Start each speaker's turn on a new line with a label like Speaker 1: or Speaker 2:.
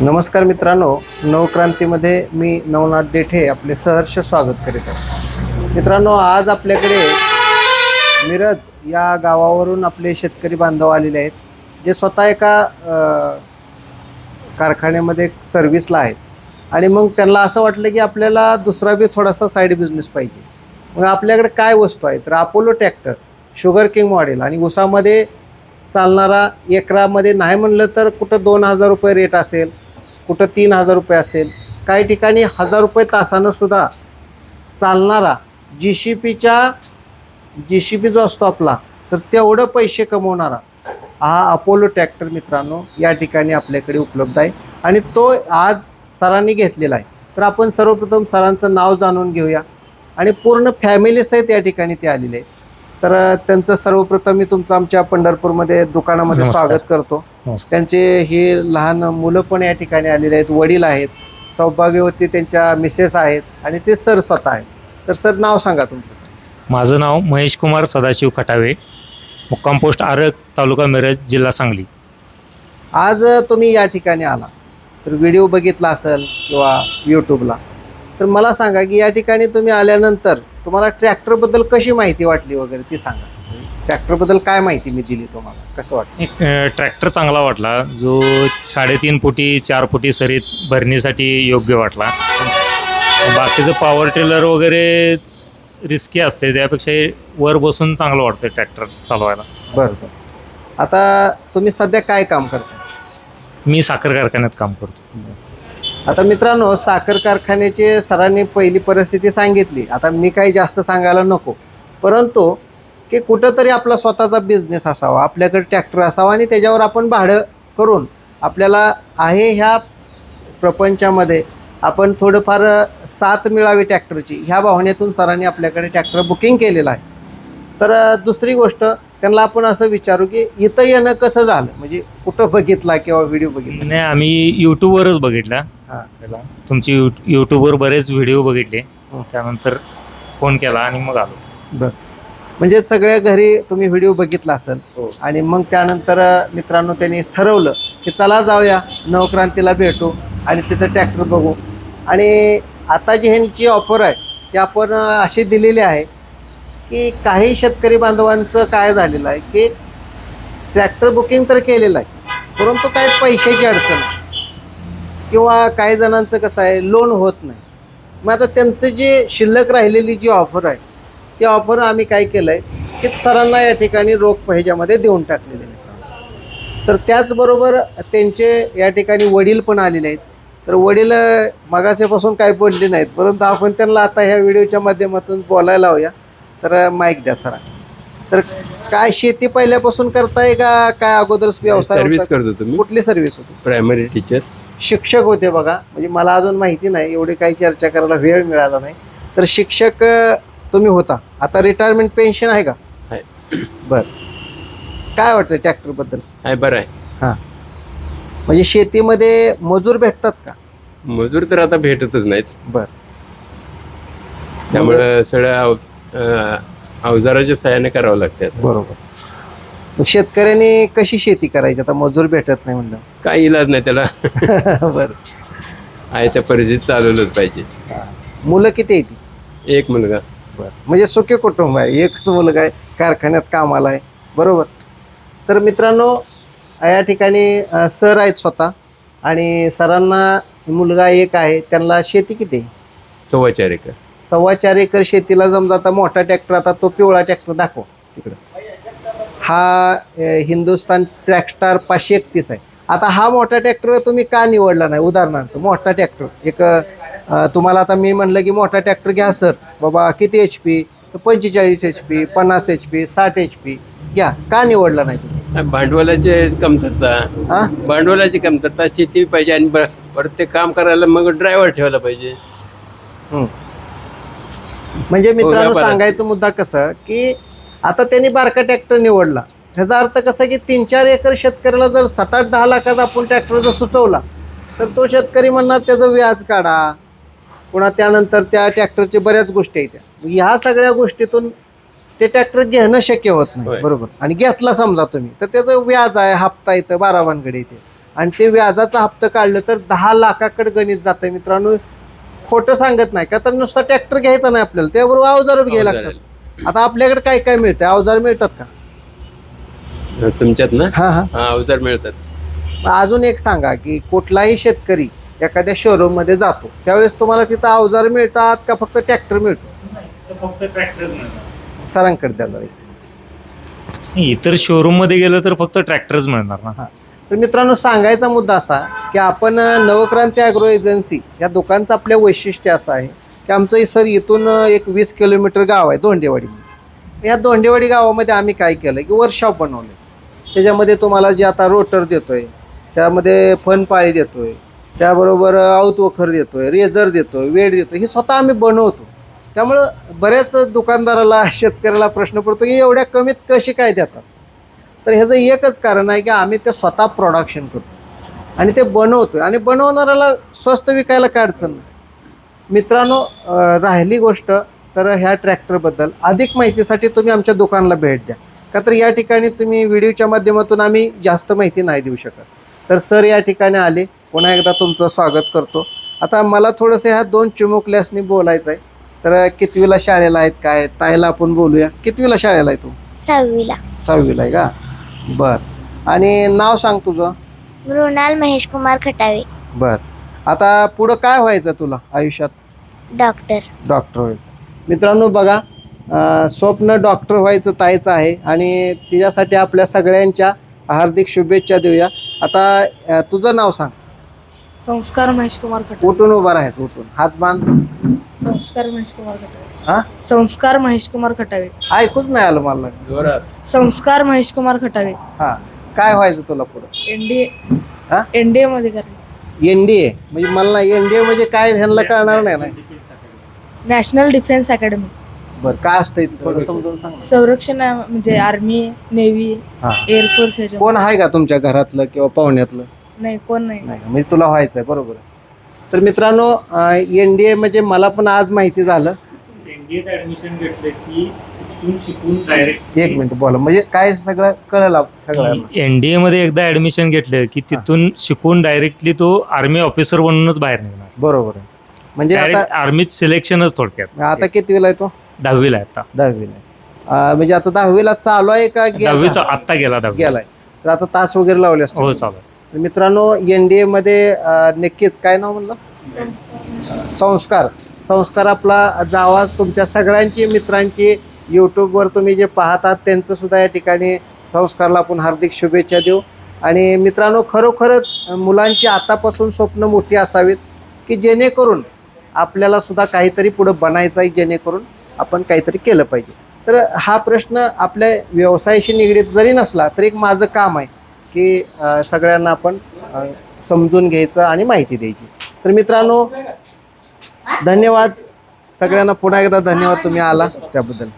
Speaker 1: नमस्कार मित्रांनो नवक्रांतीमध्ये मी नवनाथ देठे आपले सहर्ष स्वागत करीत आहे. मित्रांनो आज आपल्याकडे मिरज या गावावरून आपले शेतकरी बांधव आलेले आहेत जे स्वतः एका कारखान्यामध्ये सर्व्हिसला आहेत. आणि मग त्यांना असं वाटलं की आपल्याला दुसरा बी थोडासा साईड बिझनेस पाहिजे. मग आपल्याकडे काय वस्तू आहे तर Apollo tractor sugar king model आणि उसामध्ये चालणारा एकरामध्ये नाही म्हणलं तर कुठं दोन हजार रुपये रेट असेल कुठं तीन हजार रुपये असेल काही ठिकाणी हजार रुपये तासानं सुद्धा चालणारा जी सी पीच्या जी सी पी जो असतो आपला तर तेवढं पैसे कमवणारा हा अपोलो ट्रॅक्टर मित्रांनो या ठिकाणी आपल्याकडे उपलब्ध आहे. आणि तो आज सरांनी घेतलेला आहे. तर आपण सर्वप्रथम सरांचं नाव जाणून घेऊया. आणि पूर्ण फॅमिलीसहित या ठिकाणी ते आलेले आहे तर त्यांचं सर्वप्रथम मी तुमचं आमच्या पंढरपूरमध्ये दुकानामध्ये. स्वागत करतो. त्यांचे हे लहान मुलं पण या ठिकाणी आलेले आहेत वडील आहेत सौभाग्यवती त्यांच्या मिसेस आहेत आणि ते सर स्वतः आहेत. तर सर नाव सांगा तुमचं.
Speaker 2: माझं नाव महेश कुमार सदाशिव खटावे मुक्काम पोस्ट आरग तालुका मिरज जिल्हा सांगली.
Speaker 1: आज तुम्ही या ठिकाणी आला. तर व्हिडिओ बघितला असेल किंवा यूट्यूबला तर मला सांगा की या ठिकाणी तुम्ही आल्यानंतर तुम्हाला ट्रॅक्टरबद्दल कशी माहिती वाटली वगैरे ती सांगा. ट्रॅक्टरबद्दल काय माहिती मी दिली तुम्हाला? कसं वाटलं?
Speaker 2: ट्रॅक्टर चांगला वाटला. जो साडेतीन फुटी चार फुटी सरीत भरणीसाठी योग्य वाटला. बाकीचं पॉवर टेलर वगैरे रिस्की असते त्यापेक्षा हे वर बसून चांगलं वाटतं ट्रॅक्टर चालवायला.
Speaker 1: बरं बरं. आता तुम्ही सध्या काय काम करता?
Speaker 2: मी साखर कारखान्यात काम करतो.
Speaker 1: आता मित्रांनो साखर कारखान्याची सरांनी पहिली परिस्थिती सांगितली. आता मी काही जास्त सांगायला नको. परंतु की कुठंतरी आपला स्वतःचा बिझनेस असावा आपल्याकडे ट्रॅक्टर असावा आणि त्याच्यावर आपण भाडं करून आपल्याला आहे ह्या प्रपंचामध्ये आपण थोडंफार साथ मिळावी ट्रॅक्टरची ह्या भावनेतून सरांनी आपल्याकडे ट्रॅक्टर बुकिंग केलेलं आहे. तर दुसरी गोष्ट त्यांना आपण असं विचारू की इथं येणं कसं झालं? म्हणजे कुठं बघितला किंवा व्हिडिओ बघितला?
Speaker 2: नाही आम्ही यूट्यूबवरच बघितला.
Speaker 1: हां.
Speaker 2: पहिला. तुमची यू यूट्यूबवर बरेच व्हिडिओ बघितले.
Speaker 1: हं.
Speaker 2: त्यानंतर फोन केला आणि मग आलो.
Speaker 1: बर. म्हणजे सगळ्या घरी तुम्ही व्हिडिओ बघितला असेल.
Speaker 2: हो.
Speaker 1: आणि मग त्यानंतर अ, मित्रांनो त्यांनी ठरवलं की चला जाऊया नवक्रांतीला भेटू आणि तिथं ट्रॅक्टर बघू. आणि आता जी ह्यांची ऑफर आहे ती आपण अ, अशी दिलेली आहे की काही शेतकरी बांधवांचं काय झालेलं आहे की ट्रॅक्टर बुकिंग तर केलेलं आहे परंतु काही पैशाची अडचण आहे. किंवा काही जणांचं कसं आहे लोन होत नाही. मग आता त्यांचं जे शिल्लक राहिलेली जी ऑफर आहे ती ऑफर आम्ही काय केलं आहे की सरांना या ठिकाणी रोख ह्याच्यामध्ये देऊन टाकलेले आहे तर त्याचबरोबर त्यांचे या ठिकाणी वडील पण आलेले आहेत. तर वडील अ, मगाच्यापासून काही बोलले नाहीत परंतु आपण त्यांना आता ह्या व्हिडिओच्या माध्यमातून बोलायला लावूया. तर माईक द्या सरा तर काय शेती पहिल्यापासून करताय का काय अगोदर व्यवसाय
Speaker 3: सर्व्हिस
Speaker 1: होता?
Speaker 3: करतो तुम्ही.
Speaker 1: कुठली सर्व्हिस होती?
Speaker 3: प्रायमरी टीचर
Speaker 1: शिक्षक होते बघा. म्हणजे मला अजून माहिती नाही एवढी काही चर्चा करायला वेळ मिळाला नाही. तर शिक्षक तुम्ही होता. आता रिटायरमेंट पेन्शन आहे का. बर. काय वाटतं ट्रॅक्टरबद्दल?
Speaker 3: आहे बरं आहे.
Speaker 1: म्हणजे शेतीमध्ये मजूर भेटतात का?
Speaker 3: मजूर तर आता भेटतच नाहीत.
Speaker 1: बर.
Speaker 3: त्यामुळं सगळ्या अवजाराच्या सहाय्याने करावं लागतात
Speaker 1: बरोबर. मग शेतकऱ्यांनी कशी शेती करायची? आता मजूर भेटत नाही म्हणलं.
Speaker 3: काही इलाज नाही त्याला.
Speaker 1: बर.
Speaker 3: आहे त्या परिस्थितीत चालवलंच पाहिजे.
Speaker 1: मुलं किती आहे ती
Speaker 3: एक मुलगा.
Speaker 1: बर. म्हणजे सुखी कुटुंब आहे. एकच मुलगा आहे. कारखान्यात कामाला आहे. बरोबर. तर मित्रांनो या ठिकाणी अ, सर आहेत स्वतः. आणि सरांना मुलगा एक आहे. त्यांना शेती किती आहे?
Speaker 3: सव्वा चार एकर.
Speaker 1: सव्वा चार एकर शेतीला जमजा आता मोठा ट्रॅक्टर आता तो पिवळा ट्रॅक्टर दाखव. तिकडं. हा हिंदुस्तान ट्रॅक्स्टार पाचशे एकतीस आहे. आता हा मोठा ट्रॅक्टर तुम्ही का निवडला नाही? उदाहरणार्थ मोठा ट्रॅक्टर. एक तुम्हाला आता मी म्हणलं की मोठा ट्रॅक्टर घ्या सर. बाबा किती एच पी पंचेचाळीस एच पी पन्नास एच पी साठ एच पी घ्या. का निवडला नाही तुम्ही?
Speaker 3: भांडवलाचे कमतरता.
Speaker 1: हा
Speaker 3: भांडवलाची कमतरता शेती पाहिजे आणि परत ते काम करायला मग ड्रायव्हर ठेवायला पाहिजे.
Speaker 1: म्हणजे मित्रांनो
Speaker 3: व्यापाराचं.
Speaker 1: सांगायचं मुद्दा कसं की आता त्यांनी बारका ट्रॅक्टर निवडला. ह्याचा अर्थ कसा की तीन चार एकर शेतकऱ्याला जर सात आठ दहा लाखाचा आपण ट्रॅक्टर जर सुचवला तर तो शेतकरी म्हणणार त्याचं व्याज काढा. पुन्हा त्यानंतर त्या ट्रॅक्टरच्या बऱ्याच गोष्टी आहेत. ह्या सगळ्या गोष्टीतून ते ट्रॅक्टर घेणं शक्य होत नाही. बरोबर. आणि घेतला समजा तुम्ही तर त्याचं व्याज आहे हप्ता येतं बारा भानगडी येते आणि ते व्याजाचा हप्ता काढलं तर दहा लाखाकडे गणित जातं. मित्रांनो खोटं सांगत नाही का? तर नुसता ट्रॅक्टर घ्यायचा नाही आपल्याला. त्याबरोबर अवजार घ्यायला लागतात. आता आपल्याकडे काय काय मिळतं अवजार मिळतात का?
Speaker 3: तुमच्यात ना?
Speaker 1: हा हा.
Speaker 3: हा अवजार मिळतात.
Speaker 1: मग अजून एक सांगा की कुठलाही शेतकरी एखाद्या शोरूममध्ये जातो त्यावेळेस तुम्हाला तिथं अवजार मिळतात का फक्त ट्रॅक्टर मिळतो?
Speaker 2: फक्त ट्रॅक्टरच मिळणार
Speaker 1: सरांकडे द्यायला
Speaker 2: इतर शोरूममध्ये गेलं तर फक्त ट्रॅक्टरच मिळणार ना.
Speaker 1: तर मित्रांनो सांगायचा मुद्दा असा की आपण अ, नवक्रांती ॲग्रो एजन्सी या दुकानचं आपल्या वैशिष्ट्य असं आहे. की आमचं सर इथून एक वीस किलोमीटर गाव आहे दोंडेवाडी या दोंडेवाडी गावामध्ये आम्ही काय केलं की वर्कशॉप बनवलं त्याच्यामध्ये तुम्हाला जे आता रोटर देतो आहे त्यामध्ये फनपाळी आहे त्याबरोबर औतवखर आहे रेझर देतो आहे वेड देतो हे स्वतः आम्ही बनवतो. त्यामुळं बऱ्याच दुकानदाराला शेतकऱ्याला प्रश्न पडतो की एवढ्या कमीत कसे काय देतात? तर ह्याचं एकच कारण आहे की आम्ही ते स्वतः प्रोडक्शन करतो. आणि ते बनवतो आणि बनवणाऱ्याला स्वस्त विकायला काढतं अडचण नाही. मित्रांनो राहिली गोष्ट तर ह्या ट्रॅक्टरबद्दल. अधिक माहितीसाठी तुम्ही आमच्या दुकानाला भेट द्या. का तर या ठिकाणी तुम्ही व्हिडिओच्या माध्यमातून आम्ही जास्त माहिती नाही देऊ शकत. तर सर या ठिकाणी आले. पुन्हा एकदा तुमचं स्वागत करतो. आता मला थोडंसं ह्या दोन चिमुकल्यासनी बोलायचं आहे तर कितवीला शाळेला आहेत काय ताईला आपण बोलूया. कितवीला शाळेला आहे तू?
Speaker 4: सहावीला.
Speaker 1: सहावीला आहे का? बर. आणि नाव सांग तुझं.
Speaker 4: मृणाल महेश कुमार खटावे.
Speaker 1: बर. आता पुढं काय व्हायचं तुला आयुष्यात?
Speaker 4: डॉक्टर.
Speaker 1: डॉक्टर व्हायचं मित्रांनो बघा अं, स्वप्न डॉक्टर व्हायचं तायचं आहे आणि तिच्यासाठी आपल्या सगळ्यांच्या हार्दिक शुभेच्छा देऊया. आता अं, तुझं नाव सांग.
Speaker 5: संस्कार महेश कुमार खटावे
Speaker 1: उठून उभा राहायचं उठून. हात बांध.
Speaker 5: संस्कार महेश कुमार खटावे
Speaker 1: हा?
Speaker 5: संस्कार महेश कुमार खटावे
Speaker 1: ऐकूच नाही आलं मला.
Speaker 5: संस्कार महेश कुमार खटावे
Speaker 1: हा. काय व्हायचं तुला पुढं?
Speaker 5: एनडीए
Speaker 1: हा?
Speaker 5: एनडीए मध्ये करायचं.
Speaker 1: एनडीए म्हणजे मला एनडीए म्हणजे काय ह्यांना कळणार नाही ना.
Speaker 5: National defence academy.
Speaker 1: बरं काय असतंय ते थोडं समजून सांग ना.
Speaker 5: संरक्षण आहे, म्हणजे आर्मी नेव्ही
Speaker 1: हा.
Speaker 5: एअरफोर्स ह्याच्या
Speaker 1: कोण आहे का तुमच्या घरातलं किंवा पाहुण्यातलं?
Speaker 5: नाही कोण नाही?
Speaker 1: म्हणजे तुला व्हायचं आहे बरोबर आहे. तर मित्रांनो एन डी ए म्हणजे मला पण आज माहिती झालं.
Speaker 2: एनडीएत ऍडमिशन घेतलं की शिकून डायरेक्ट
Speaker 1: एक मिनिट बोला. म्हणजे काय सगळं कळलं सगळं?
Speaker 2: एनडीए मध्ये एकदा ऍडमिशन घेतलं की तिथून शिकून डायरेक्टली तो आर्मी ऑफिसर बनूनच बाहेर निघणार.
Speaker 1: बरोबर आहे. म्हणजे आता
Speaker 2: डायरेक्ट आर्मीत सिलेक्शनच थोडक्यात.
Speaker 1: आता कितवीला आहे तो?
Speaker 2: दहावीला आहे आता.
Speaker 1: दहावीला आहे. अं, म्हणजे आता दहावीला चालू आहे का गेला?
Speaker 2: दहावीचा आत्ता गेला दहावी.
Speaker 1: गेलाय तर आता तास वगैरे लावले असते
Speaker 2: हो चालू
Speaker 1: तर मित्रांनो एन डी ए मध्ये अं, नक्कीच काय नाव म्हणलं? संस्कार. संस्कार आपला जावा. तुमच्या सगळ्यांची मित्रांची यूट्यूबवर तुम्ही जे पाहतात त्यांचं सुद्धा या ठिकाणी संस्कारला आपण हार्दिक शुभेच्छा देऊ. आणि मित्रांनो खरोखरच मुलांची आतापासून स्वप्न मोठी असावीत की जेणेकरून आपल्याला सुद्धा काहीतरी पुढं बनायचं आहे जेणेकरून आपण काहीतरी केलं पाहिजे. तर हा प्रश्न आपल्या व्यवसायाशी निगडीत जरी नसला तरी एक माझं काम आहे की सगळ्यांना आपण समजून घ्यायचं आणि माहिती द्यायची. तर मित्रांनो धन्यवाद. सगळ्यांना पुन्हा एकदा धन्यवाद तुम्ही आला. त्याबद्दल.